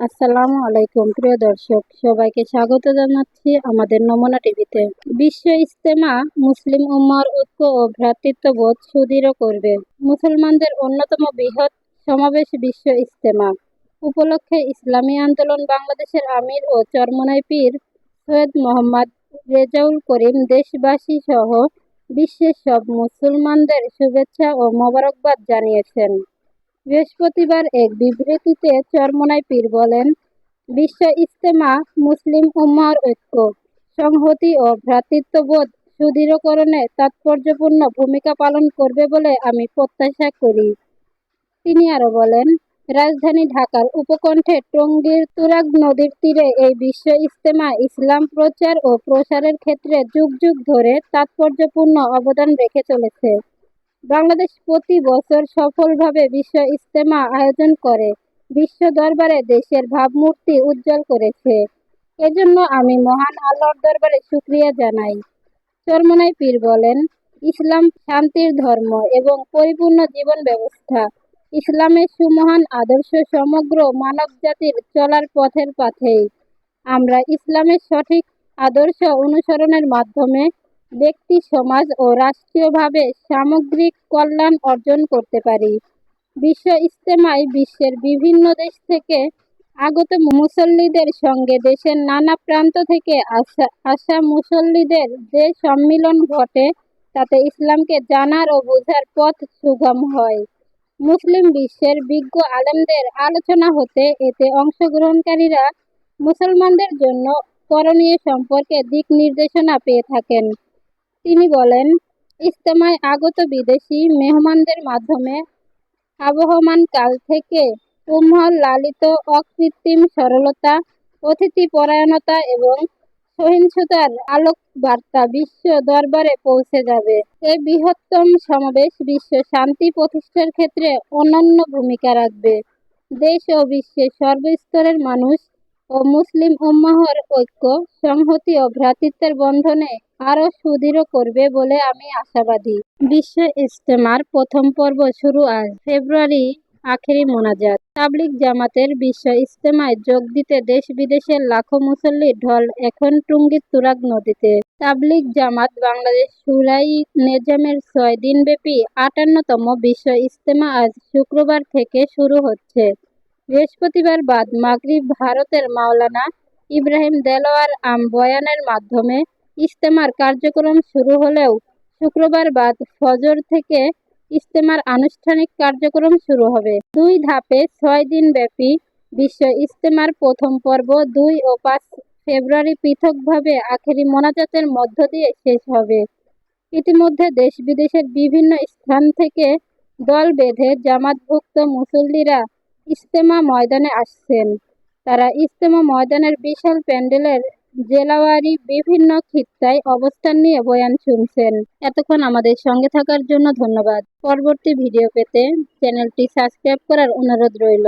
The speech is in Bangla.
আসসালামু আলাইকুম, প্রিয় দর্শক, সবাইকে স্বাগত জানাচ্ছি আমাদের নমুনা টিভিতে। বিশ্ব ইস্তেমা মুসলিম উম্মার ঐক্য ও ভ্রাতৃত্ববোধ সুদৃঢ় করবে। মুসলমানদের অন্যতম বৃহৎ সমাবেশ বিশ্ব ইস্তেমা উপলক্ষে ইসলামী আন্দোলন বাংলাদেশের আমির ও চরমনাই পীর সৈয়দ মোহাম্মদ রেজাউল করিম দেশবাসী সহ বিশ্বের সব মুসলমানদের শুভেচ্ছা ও মোবারকবাদ জানিয়েছেন। বৃহস্পতিবার এক বিবৃতিতে চরমনাই পীর বলেন, বিশ্ব ইস্তেমা মুসলিম উম্মার ঐক্য, সংহতি ও ভ্রাতৃত্ববোধ সুদৃঢ়করণে তাৎপর্যপূর্ণ ভূমিকা পালন করবে বলে আমি প্রত্যাশা করি। তিনি আরও বলেন, রাজধানী ঢাকার উপকণ্ঠে টঙ্গীর তুরাগ নদীর তীরে এই বিশ্ব ইস্তেমা ইসলাম প্রচার ও প্রসারের ক্ষেত্রে যুগ যুগ ধরে তাৎপর্যপূর্ণ অবদান রেখে চলেছে। বাংলাদেশ প্রতি বছর সফলভাবে বিশ্ব ইস্তেমা আয়োজন করে। বিশ্ব দরবারে দেশের ভাবমূর্তি উজ্জ্বল করেছে। এজন্য আমি মহান আল্লাহর দরবারে শুক্রিয়া জানাই। চরমনাই পীর বলেন, ইসলাম শান্তির ধর্ম এবং পরিপূর্ণ জীবন ব্যবস্থা। ইসলামের সুমহান আদর্শ সমগ্র মানব জাতির চলার পথের পাথেই। আমরা ইসলামের সঠিক আদর্শ অনুসরণের মাধ্যমে ব্যক্তি, সমাজ ও রাষ্ট্রীয়ভাবে সামগ্রিক কল্যাণ অর্জন করতে পারি। বিশ্ব ইস্তেমায় বিশ্বের বিভিন্ন দেশ থেকে আগত মুসল্লিদের সঙ্গে দেশের নানা প্রান্ত থেকে আসা আসা মুসল্লিদের যে সম্মিলন ঘটে, তাতে ইসলামকে জানার ও বোঝার পথ সুগম হয়। মুসলিম বিশ্বের বিজ্ঞ আলেমদের আলোচনা হতে এতে অংশগ্রহণকারীরা মুসলমানদের জন্য করণীয় সম্পর্কে দিক নির্দেশনা পেয়ে থাকেন। তিনি বলেন ইস্তেমায় আগত বিদেশি মেহমানদের মাধ্যমে আবহমান কাল থেকে উম্মহল লালিত অকৃত্রিম সরলতা, অতিথি পরায়ণতা এবং সহিংসতার আলোক বার্তা বিশ্ব দরবারে পৌঁছে যাবে। এই বৃহত্তম সমাবেশ বিশ্ব শান্তি প্রতিষ্ঠার ক্ষেত্রে অনন্য ভূমিকা রাখবে। দেশ ও বিশ্বের সর্বস্তরের মানুষ ও মুসলিম উম্মাহর ঐক্য, সংহতি ও ভ্রাতৃত্বের বন্ধনে আরও সুদৃঢ় করবে বলে আমি আশাবাদী। বিশ্ব ইজতেমার প্রথম পর্ব শুরু আজ ফেব্রুয়ারি আখেরি মোনাজাত। তাবলিগ জামাতের বিশ্ব ইজতেমায় যোগ দিতে দেশ বিদেশের লাখো মুসল্লির ঢল এখন টুঙ্গির তুরাগ নদীতে। তাবলিগ জামাত বাংলাদেশ সুরাই নেজামের ছয় দিনব্যাপী আটান্নতম বিশ্ব ইজতেমা আজ শুক্রবার থেকে শুরু হচ্ছে। বৃহস্পতিবার বাদ মাগরিব ভারতের মাওলানা ইব্রাহিম দেলোয়ার আম বয়ানের মাধ্যমে ইজতেমার কার্যক্রম শুরু হলেও শুক্রবার বাদ ফজর থেকে ইজতেমার আনুষ্ঠানিক কার্যক্রম শুরু হবে। দুই ধাপে ছয় দিন ব্যাপী বিশ্ব ইজতেমার প্রথম পর্ব দুই ও পাঁচ ফেব্রুয়ারি পৃথকভাবে আখেরি মোনাজাতের মধ্য দিয়ে শেষ হবে। ইতিমধ্যে দেশ বিদেশের বিভিন্ন স্থান থেকে দল বেঁধে জামাতভুক্ত মুসল্লিরা ইজতেমা ময়দানে আসছেন। তারা ইজতেমা ময়দানের বিশাল প্যান্ডেলের জেলাওয়ারি বিভিন্ন খিত্তায় অবস্থান নিয়ে বয়ান শুনছেন। এতক্ষণ আমাদের সঙ্গে থাকার জন্য ধন্যবাদ। পরবর্তী ভিডিও পেতে চ্যানেলটি সাবস্ক্রাইব করার অনুরোধ রইল।